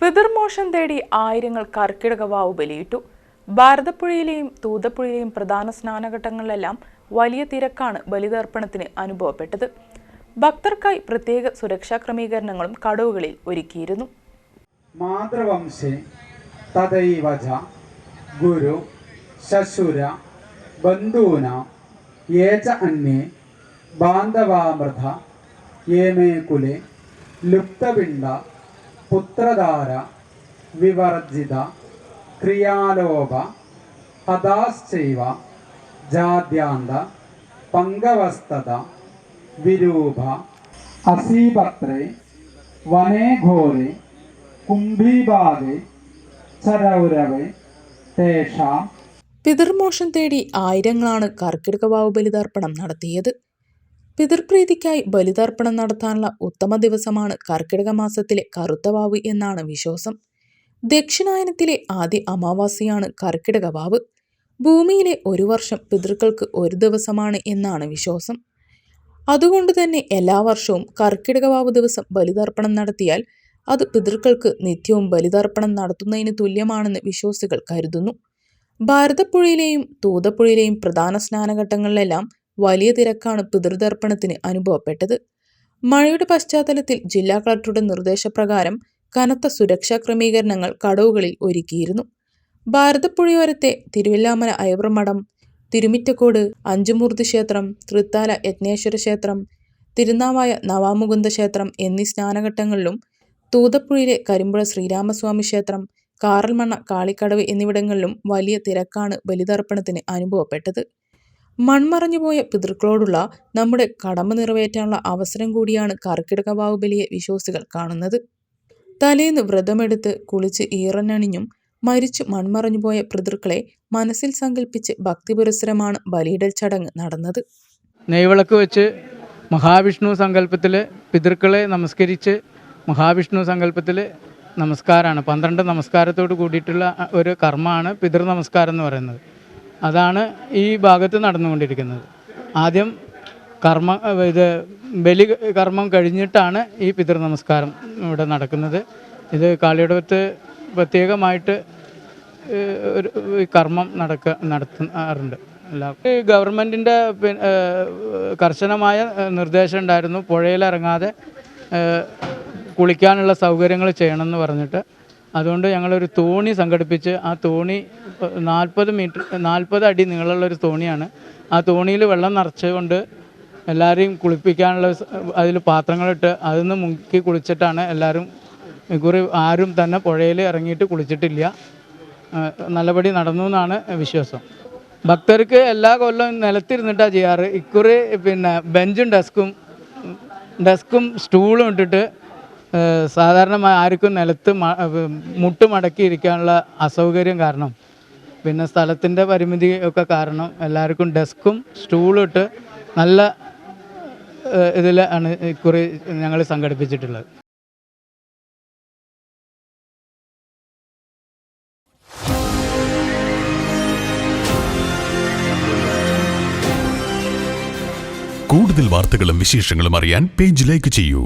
പിതൃമോഷം തേടി ആയിരങ്ങൾ കർക്കിടക വാവ് ബലിയിട്ടു. ഭാരതപ്പുഴയിലെയും തൂതപ്പുഴയിലെയും പ്രധാന സ്നാനഘട്ടങ്ങളിലെല്ലാം വലിയ തിരക്കാണ് ബലിതർപ്പണത്തിന് അനുഭവപ്പെട്ടത്. ഭക്തർക്കായി പ്രത്യേക സുരക്ഷാ ക്രമീകരണങ്ങളും കടവുകളിൽ ഒരുക്കിയിരുന്നു. മാതൃവംശേ ഗുരു ശശുര ബന്ധൂന ഏച അന്യേ ബാന്ധവാമൃത യേ മേ കുലെ ലുപ്തപിണ്ഡ പുത്രധാര വിവർജിത ക്രിയാലോപ ഹതാശ്ചൈവ ജാദ്യാന്ത പങ്കവസ്തത വിരൂപ അസീപത്രേ വനേ ഘോരെ കുംഭീഭാഗെ ചരൗരവേ തേഷാം. പിതൃമോഷം തേടി ആയിരങ്ങളാണ് കർക്കിടക വാവ് ബലിതർപ്പണം നടത്തിയത്. പിതൃപ്രീതിക്കായി ബലിതർപ്പണം നടത്താനുള്ള ഉത്തമ ദിവസമാണ് കർക്കിടക മാസത്തിലെ കറുത്ത വാവ് എന്നാണ് വിശ്വാസം. ദക്ഷിണായനത്തിലെ ആദ്യ അമാവാസിയാണ് കർക്കിടക വാവ്. ഭൂമിയിലെ ഒരു വർഷം പിതൃക്കൾക്ക് ഒരു ദിവസമാണ് എന്നാണ് വിശ്വാസം. അതുകൊണ്ട് തന്നെ എല്ലാ വർഷവും കർക്കിടക വാവ് ദിവസം ബലിതർപ്പണം നടത്തിയാൽ അത് പിതൃക്കൾക്ക് നിത്യവും ബലിതർപ്പണം നടത്തുന്നതിന് തുല്യമാണെന്ന് വിശ്വാസികൾ കരുതുന്നു. ഭാരതപ്പുഴയിലെയും തൂതപ്പുഴയിലെയും പ്രധാന സ്നാനഘട്ടങ്ങളിലെല്ലാം വലിയ തിരക്കാണ് പിതൃതർപ്പണത്തിന് അനുഭവപ്പെട്ടത്. മഴയുടെ പശ്ചാത്തലത്തിൽ ജില്ലാ കളക്ടറുടെ നിർദ്ദേശപ്രകാരം കനത്ത സുരക്ഷാ ക്രമീകരണങ്ങൾ കടവുകളിൽ ഒരുക്കിയിരുന്നു. ഭാരതപ്പുഴയോരത്തെ തിരുവല്ലാമല അയവ്രമഠം തിരുമിറ്റക്കോട് അഞ്ചുമൂർത്തി ക്ഷേത്രം തൃത്താല യജ്ഞേശ്വര ക്ഷേത്രം തിരുനാവായ നവാമുകുന്ദ ക്ഷേത്രം എന്നീ സ്നാനഘട്ടങ്ങളിലും തൂതപ്പുഴയിലെ കരിമ്പുഴ ശ്രീരാമസ്വാമി ക്ഷേത്രം കാറൽമണ്ണ കാളിക്കടവ് എന്നിവിടങ്ങളിലും വലിയ തിരക്കാണ് ബലിതർപ്പണത്തിന് അനുഭവപ്പെട്ടത്. മൺമറഞ്ഞുപോയ പിതൃക്കളോടുള്ള നമ്മുടെ കടമ നിറവേറ്റാനുള്ള അവസരം കൂടിയാണ് കർക്കിടക ബാഹുബലിയെ വിശ്വാസികൾ കാണുന്നത്. തലേന്ന് വ്രതമെടുത്ത് കുളിച്ച് ഈറനണിഞ്ഞും മരിച്ചു മൺമറഞ്ഞുപോയ പിതൃക്കളെ മനസ്സിൽ സങ്കല്പിച്ച് ഭക്തിപുരസരമാണ് ബലിയിടൽ ചടങ്ങ് നടന്നത്. നെയ്വിളക്ക് വെച്ച് മഹാവിഷ്ണു സങ്കല്പത്തിൽ പിതൃക്കളെ നമസ്കരിച്ച് മഹാവിഷ്ണു സങ്കല്പത്തിൽ നമസ്കാരമാണ് പന്ത്രണ്ട് നമസ്കാരത്തോട് കൂടിയിട്ടുള്ള ഒരു കർമ്മമാണ് പിതൃ നമസ്കാരം എന്ന് പറയുന്നത്. അതാണ് ഈ ഭാഗത്ത് നടന്നുകൊണ്ടിരിക്കുന്നത്. ആദ്യം കർമ്മ ഇത് ബലി കർമ്മം കഴിഞ്ഞിട്ടാണ് ഈ പിതൃനമസ്കാരം ഇവിടെ നടക്കുന്നത്. ഇത് കാളിയടവത്ത് പ്രത്യേകമായിട്ട് ഒരു കർമ്മം നടക്ക നടത്താറുണ്ട്. ഈ ഗവൺമെന്റിന്റെ കർശനമായ നിർദ്ദേശം ഉണ്ടായിരുന്നു. പുഴയിലിറങ്ങാതെ കുളിക്കാനുള്ള സൗകര്യങ്ങൾ ചെയ്യണമെന്ന് പറഞ്ഞിട്ട് അതുകൊണ്ട് ഞങ്ങളൊരു തോണി സംഘടിപ്പിച്ച് ആ തോണി നാൽപ്പത് മീറ്റർ നാൽപ്പത് അടി നീളമുള്ള ഒരു തോണിയാണ്. ആ തോണിയിൽ വെള്ളം നിറച്ചുകൊണ്ട് എല്ലാവരെയും കുളിപ്പിക്കാനുള്ള അതിൽ പാത്രങ്ങളിട്ട് അതിൽ നിന്ന് മുക്കി കുളിച്ചിട്ടാണ് എല്ലാവരും ഇക്കുറി ആരും തന്നെ പുഴയിൽ ഇറങ്ങിയിട്ട് കുളിച്ചിട്ടില്ല. നല്ലപടി നടന്നു എന്നാണ് വിശ്വാസം. ഭക്തർക്ക് എല്ലാ കൊല്ലവും നിലത്തിരുന്നിട്ടാണ് ചെയ്യാറ്. ഇക്കുറി പിന്നെ ബെഞ്ചും ഡെസ്കും ഡെസ്കും സ്റ്റൂളും ഇട്ടിട്ട് സാധാരണ ആർക്കും നിലത്ത് മുട്ട് മടക്കി ഇരിക്കാനുള്ള അസൗകര്യം കാരണം. പിന്നെ സ്ഥലത്തിന്റെ പരിമിതി ഒക്കെ കാരണം എല്ലാവർക്കും ഡെസ്കും സ്റ്റൂളും ഇട്ട് നല്ല ഇതിൽ ആണ് ഇക്കുറി ഞങ്ങൾ സംഘടിപ്പിച്ചിട്ടുള്ളത്. കൂടുതൽ വാർത്തകളും വിശേഷങ്ങളും അറിയാൻ പേജ് ലൈക്ക് ചെയ്യൂ.